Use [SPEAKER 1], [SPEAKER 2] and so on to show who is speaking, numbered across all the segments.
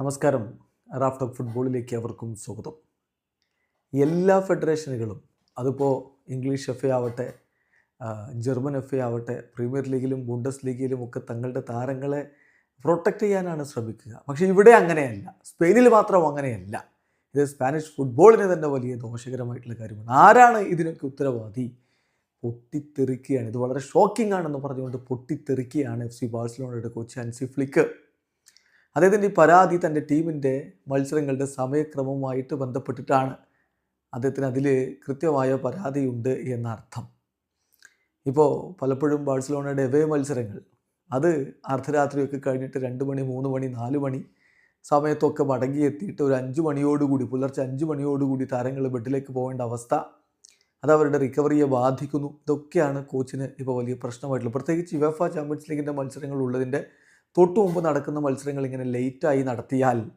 [SPEAKER 1] നമസ്കാരം. Raft of ഫുട്ബോളിലേക്ക് അവർക്കും സ്വാഗതം. എല്ലാ ഫെഡറേഷനുകളും അതിപ്പോൾ ഇംഗ്ലീഷ് എഫ് എ ആവട്ടെ ജർമ്മൻ എഫ് എ ആവട്ടെ പ്രീമിയർ ലീഗിലും ബുണ്ടസ് ലീഗിലും ഒക്കെ തങ്ങളുടെ താരങ്ങളെ പ്രൊട്ടക്റ്റ് ചെയ്യാനാണ് ശ്രമിക്കുക. പക്ഷേ ഇവിടെ അങ്ങനെയല്ല. സ്പെയിനിൽ മാത്രം അങ്ങനെയല്ല. ഇത് സ്പാനിഷ് ഫുട്ബോളിന് തന്നെ വലിയ ദോഷകരമായിട്ടുള്ള കാര്യമാണ്. ആരാണ് ഇതിനൊക്കെ ഉത്തരവാദി? പൊട്ടിത്തെറിക്കുകയാണ്. ഇത് വളരെ ഷോക്കിംഗ് ആണെന്ന് പറഞ്ഞുകൊണ്ട് പൊട്ടിത്തെറിക്കുകയാണ് എഫ് സി ബാഴ്സലോണയുടെ കോച്ച് ആൻസി ഫ്ലിക്ക്. അദ്ദേഹത്തിന്റെ ഈ പരാതി തന്റെ ടീമിന്റെ മത്സരങ്ങളുടെ സമയക്രമവുമായിട്ട് ബന്ധപ്പെട്ടിട്ടാണ് അദ്ദേഹത്തിന് അതിൽ കൃത്യമായ പരാതിയുണ്ട് എന്നർത്ഥം. ഇപ്പോൾ പലപ്പോഴും ബാഴ്സലോണയുടെ എവേ മത്സരങ്ങൾ അത് അർദ്ധരാത്രിയൊക്കെ കഴിഞ്ഞിട്ട് രണ്ട് മണി മൂന്ന് മണി നാല് മണി സമയത്തൊക്കെ മടങ്ങിയെത്തിയിട്ട് ഒരു അഞ്ച് മണിയോടുകൂടി പുലർച്ചെ അഞ്ച് മണിയോടുകൂടി താരങ്ങൾ ബെഡിലേക്ക് പോകേണ്ട അവസ്ഥ അത് അവരുടെ റിക്കവറിയെ ബാധിക്കുന്നു. ഇതൊക്കെയാണ് കോച്ചിന് ഇപ്പോൾ വലിയ പ്രശ്നമായിട്ടുള്ളത്. പ്രത്യേകിച്ച് യുവഫ ചാമ്പ്യൻസ് ലീഗിന്റെ മത്സരങ്ങൾ ഉള്ളതിന്റെ തൊട്ടു മുമ്പ് നടക്കുന്ന മത്സരങ്ങൾ ഇങ്ങനെ ലേറ്റായി നടത്തിയാൽ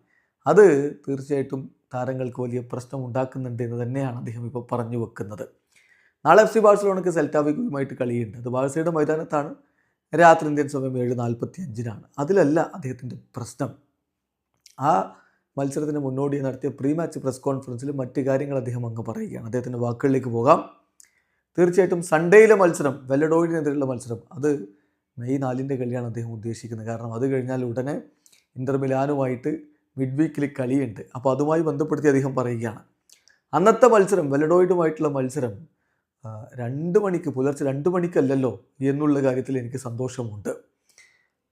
[SPEAKER 1] അത് തീർച്ചയായിട്ടും താരങ്ങൾക്ക് വലിയ പ്രശ്നം ഉണ്ടാക്കുന്നുണ്ട് എന്ന് തന്നെയാണ് അദ്ദേഹം ഇപ്പോൾ പറഞ്ഞു വെക്കുന്നത്. നാളെ എഫ് സി ബാഴ്സലോണയ്ക്ക് സെൽറ്റാവിഗുമായിട്ട് കളിയുണ്ട്. അത് ബാഴ്സയുടെ മൈതാനത്താണ്. രാത്രി ഇന്ത്യൻ സമയം ഏഴ് നാൽപ്പത്തി അഞ്ചിനാണ് അതിലല്ല അദ്ദേഹത്തിന്റെ പ്രശ്നം. ആ മത്സരത്തിന് മുന്നോടി നടത്തിയ പ്രീ മാച്ച് പ്രസ് കോൺഫറൻസിൽ മറ്റ് കാര്യങ്ങൾ അദ്ദേഹം അങ്ങ് പറയുകയാണ്. അദ്ദേഹത്തിന്റെ വാക്കുകളിലേക്ക് പോകാം. തീർച്ചയായിട്ടും സൺഡേയിലെ മത്സരം വെല്ലഡോയിനെതിരെയുള്ള മത്സരം അത് മെയ് നാലിന്റെ കളിയാണ് അദ്ദേഹം ഉദ്ദേശിക്കുന്നത്. കാരണം അത് കഴിഞ്ഞാൽ ഉടനെ ഇന്റർ മിലാനുമായിട്ട് മിഡ് വീക്കിൽ കളിയുണ്ട്. അപ്പോൾ അതുമായി ബന്ധപ്പെടുത്തി അദ്ദേഹം പറയുകയാണ്. അന്നത്തെ മത്സരം വെലഡോയിഡുമായിട്ടുള്ള മത്സരം രണ്ട് മണിക്ക് പുലർച്ചെ രണ്ട് മണിക്കല്ലല്ലോ എന്നുള്ള കാര്യത്തിൽ എനിക്ക് സന്തോഷമുണ്ട്.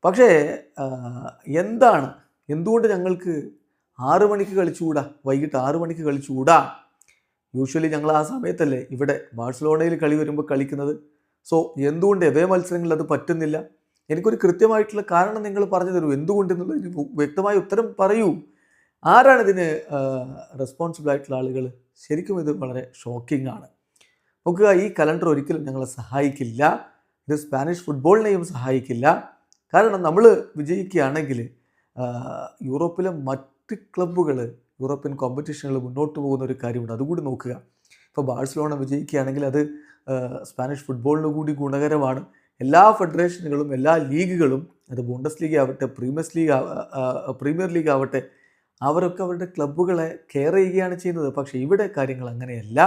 [SPEAKER 1] പക്ഷേ എന്താണ്? എന്തുകൊണ്ട് ഞങ്ങൾക്ക് ആറ് മണിക്ക് കളിച്ചുകൂടാ? വൈകിട്ട് ആറ് മണിക്ക് കളിച്ചുകൂടാ? യൂഷ്വലി ഞങ്ങൾ ആ സമയത്തല്ലേ ഇവിടെ ബാഴ്സലോണയിൽ കളി വരുമ്പോൾ കളിക്കുന്നത്. സോ എന്തുകൊണ്ട് എവേ മത്സരങ്ങളിൽ അത് പറ്റുന്നില്ല? എനിക്കൊരു കൃത്യമായിട്ടുള്ള കാരണം നിങ്ങൾ പറഞ്ഞു തരൂ. എന്തുകൊണ്ടെന്നുള്ളതിന് വ്യക്തമായ ഉത്തരം പറയൂ. ആരാണ് ഇതിന് റെസ്പോൺസിബിൾ ആയിട്ടുള്ള ആളുകൾ? ശരിക്കും ഇത് വളരെ ഷോക്കിംഗ് ആണ്. നോക്കുക ഈ കലണ്ടർ ഒരിക്കലും ഞങ്ങളെ സഹായിക്കില്ല. ഇത് സ്പാനിഷ് ഫുട്ബോളിനെയും സഹായിക്കില്ല. കാരണം നമ്മൾ വിജയിക്കുകയാണെങ്കിൽ യൂറോപ്പിലെ മറ്റ് ക്ലബ്ബുകൾ യൂറോപ്യൻ കോമ്പറ്റീഷനുകൾ മുന്നോട്ട് പോകുന്ന ഒരു കാര്യമുണ്ട്. അതുകൂടി നോക്കുക. ഇപ്പോൾ ബാഴ്സലോണ വിജയിക്കുകയാണെങ്കിൽ അത് സ്പാനിഷ് ഫുട്ബോളിന് കൂടി ഗുണകരമാണ്. എല്ലാ ഫെഡറേഷനുകളും എല്ലാ ലീഗുകളും അത് ബോണ്ടസ് ലീഗ് ആവട്ടെ പ്രീമിയർ ലീഗ് പ്രീമിയർ ലീഗ് ആവട്ടെ അവരൊക്കെ അവരുടെ ക്ലബ്ബുകളെ കെയർ ചെയ്യുകയാണ് ചെയ്യുന്നത്. പക്ഷേ ഇവിടെ കാര്യങ്ങൾ അങ്ങനെയല്ല.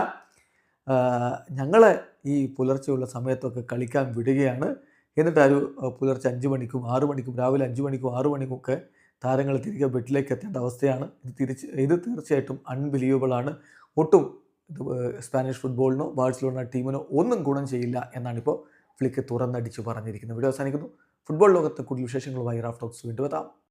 [SPEAKER 1] ഞങ്ങളെ ഈ പുലർച്ചെയുള്ള സമയത്തൊക്കെ കളിക്കാൻ വിടുകയാണ്. എന്നിട്ട് ഒരു പുലർച്ചെ അഞ്ച് മണിക്കും ആറ് മണിക്കും രാവിലെ അഞ്ച് മണിക്കും ആറ് മണിക്കും ഒക്കെ താരങ്ങൾ തിരികെ ബെഡിലേക്ക് എത്തേണ്ട അവസ്ഥയാണ്. ഇത് തിരിച്ച് ഇത് തീർച്ചയായിട്ടും അൺബിലീവബിൾ ആണ്. ഒട്ടും സ്പാനിഷ് ഫുട്ബോളിനോ ബാഴ്സലോണ ടീമിനോ ഒന്നും ഗുണം ചെയ്യില്ല എന്നാണിപ്പോൾ ഫ്ലിക്ക് തുറന്നടിച്ച് പറഞ്ഞിരിക്കുന്നത്. വീഡിയോ അവസാനിക്കുന്നു. ഫുട്ബോൾ ലോകത്തെ കൂടുതൽ വിശേഷങ്ങളുമായി റാഫ് ടോക്സ് വീണ്ടും എത്താം.